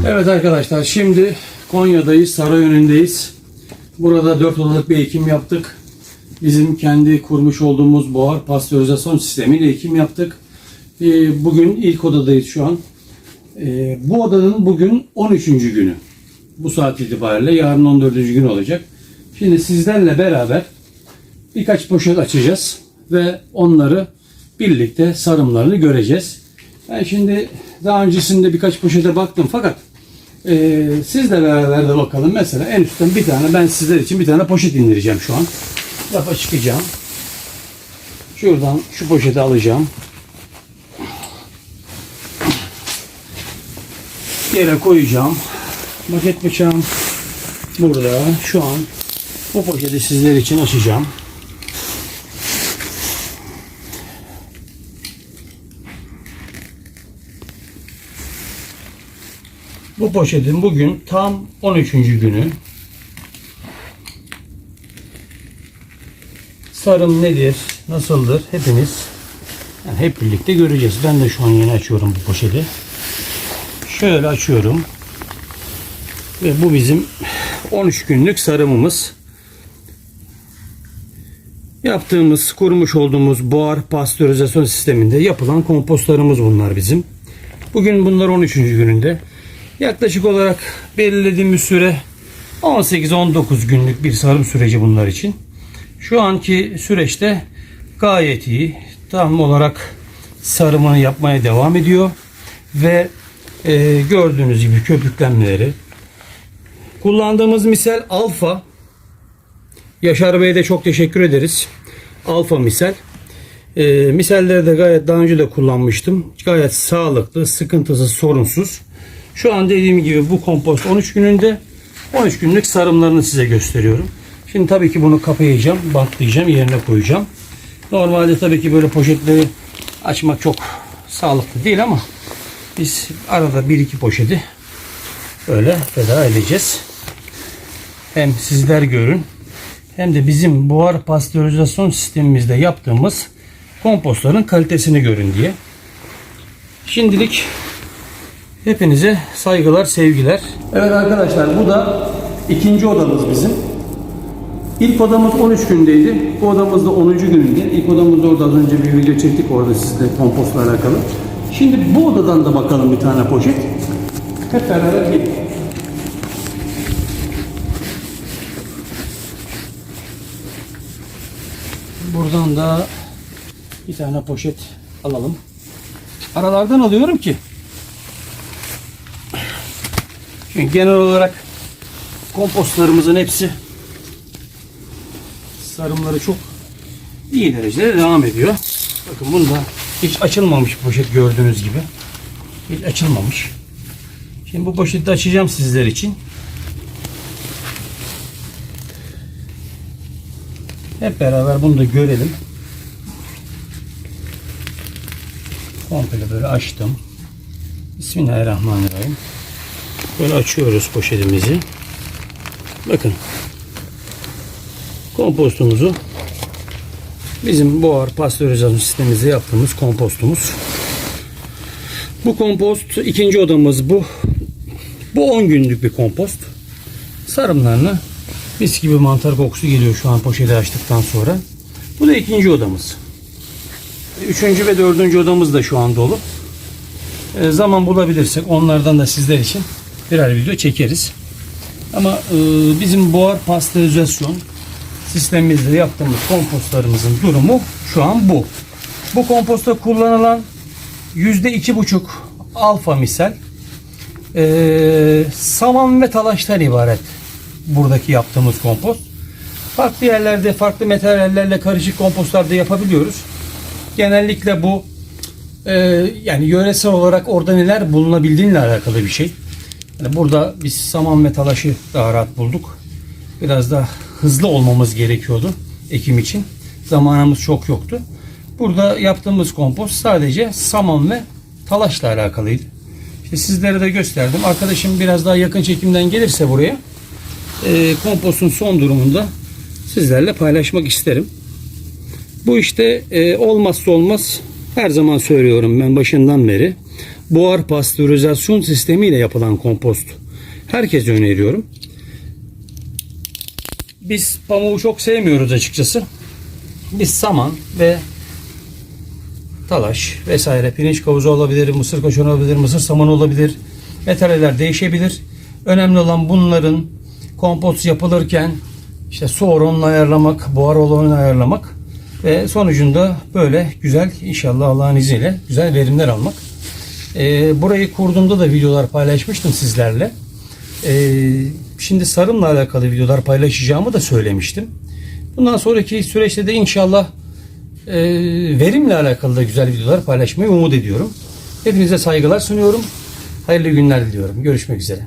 Evet arkadaşlar şimdi Konya'dayız, Sarayönü'ndeyiz. Burada 4 odalık bir ekim yaptık. Bizim kendi kurmuş olduğumuz buhar pastörizasyon sistemiyle ekim yaptık. Ee, Bugün ilk odadayız şu an. Ee, Bu odanın bugün 13. günü. Bu saat itibariyle yarın 14. gün olacak. Şimdi sizlerle beraber birkaç poşet açacağız ve onları birlikte sarımlarını göreceğiz. Ben şimdi daha öncesinde birkaç poşete baktım fakat e, sizle beraber de bakalım. Mesela en üstten bir tane ben sizler için bir tane poşet indireceğim şu an. Rafa çıkacağım. Şuradan şu poşeti alacağım. Yere koyacağım. Maket bıçağım burada. Şu an bu poşeti sizler için açacağım. Bu poşetin bugün tam 13. günü. Sarım nedir, nasıldır hepiniz yani hep birlikte göreceğiz. Ben de şu an yeni açıyorum bu poşeti. Şöyle açıyorum. Ve bu bizim 13 günlük sarımımız. Yaptığımız, kurmuş olduğumuz buhar pastörizasyon sisteminde yapılan kompostlarımız bunlar bizim. Bugün bunlar 13. gününde. Yaklaşık olarak belirlediğimiz süre 18-19 günlük bir sarım süreci bunlar için. Şu anki süreçte gayet iyi. Tam olarak sarımını yapmaya devam ediyor. Ve e, gördüğünüz gibi köpüklenmeleri. Kullandığımız misal alfa. Yaşar Bey'e de çok teşekkür ederiz. Alfa misal. E, misalleri de gayet daha önce de kullanmıştım. Gayet sağlıklı, sıkıntısız, sorunsuz. Şu an dediğim gibi bu kompost 13 gününde 13 günlük sarımlarını size gösteriyorum. Şimdi tabii ki bunu kapayacağım, bantlayacağım, yerine koyacağım. Normalde tabii ki böyle poşetleri açmak çok sağlıklı değil ama biz arada bir iki poşeti böyle feda edeceğiz. Hem sizler görün hem de bizim buhar pastörizasyon sistemimizde yaptığımız kompostların kalitesini görün diye. Şimdilik hepinize saygılar, sevgiler. Evet arkadaşlar bu da ikinci odamız bizim. İlk odamız 13 gündeydi. Bu odamız da 10. gününde. İlk odamızda orada az önce bir video çektik orada sizle kompostla alakalı. Şimdi bu odadan da bakalım bir tane poşet. Hep beraber gelin. Buradan da bir tane poşet alalım. Aralardan alıyorum ki. Çünkü genel olarak kompostlarımızın hepsi sarımları çok iyi derecede devam ediyor. Bakın bunda hiç açılmamış poşet gördüğünüz gibi. Hiç açılmamış. Şimdi bu poşeti açacağım sizler için. Hep beraber bunu da görelim. Komple böyle açtım. Bismillahirrahmanirrahim. Böyle açıyoruz poşetimizi. Bakın. Kompostumuzu bizim buhar pastörizasyon sistemimizde yaptığımız kompostumuz. Bu kompost ikinci odamız bu. Bu 10 günlük bir kompost. Sarımlarını mis gibi mantar kokusu geliyor şu an poşeti açtıktan sonra. Bu da ikinci odamız. Üçüncü ve dördüncü odamız da şu an dolu. E, zaman bulabilirsek onlardan da sizler için birer video çekeriz. Ama e, bizim buhar pastörizasyon sistemimizde yaptığımız kompostlarımızın durumu şu an bu. Bu komposta kullanılan yüzde iki buçuk alfa misal e, saman ve talaştan ibaret buradaki yaptığımız kompost. Farklı yerlerde farklı materyallerle karışık kompostlar da yapabiliyoruz. Genellikle bu e, yani yöresel olarak orada neler bulunabildiğiyle alakalı bir şey. Yani burada biz saman ve talaşı daha rahat bulduk. Biraz da hızlı olmamız gerekiyordu ekim için. Zamanımız çok yoktu. Burada yaptığımız kompost sadece saman ve talaşla alakalıydı. İşte sizlere de gösterdim. Arkadaşım biraz daha yakın çekimden gelirse buraya e, kompostun son durumunda sizlerle paylaşmak isterim. Bu işte e, olmazsa olmaz her zaman söylüyorum ben başından beri. Buhar pastörizasyon sistemiyle yapılan kompost. Herkese öneriyorum. Biz pamuğu çok sevmiyoruz açıkçası. Biz saman ve talaş vesaire pirinç kavuzu olabilir, mısır koşunu olabilir, mısır samanı olabilir. Materyaller değişebilir. Önemli olan bunların kompost yapılırken işte su oranını ayarlamak, buhar oranını ayarlamak ve sonucunda böyle güzel inşallah Allah'ın izniyle güzel verimler almak. Ee, burayı kurduğumda da videolar paylaşmıştım sizlerle. Ee, şimdi sarımla alakalı videolar paylaşacağımı da söylemiştim. Bundan sonraki süreçte de inşallah e, verimle alakalı da güzel videolar paylaşmayı umut ediyorum. Hepinize saygılar sunuyorum. Hayırlı günler diliyorum. Görüşmek üzere.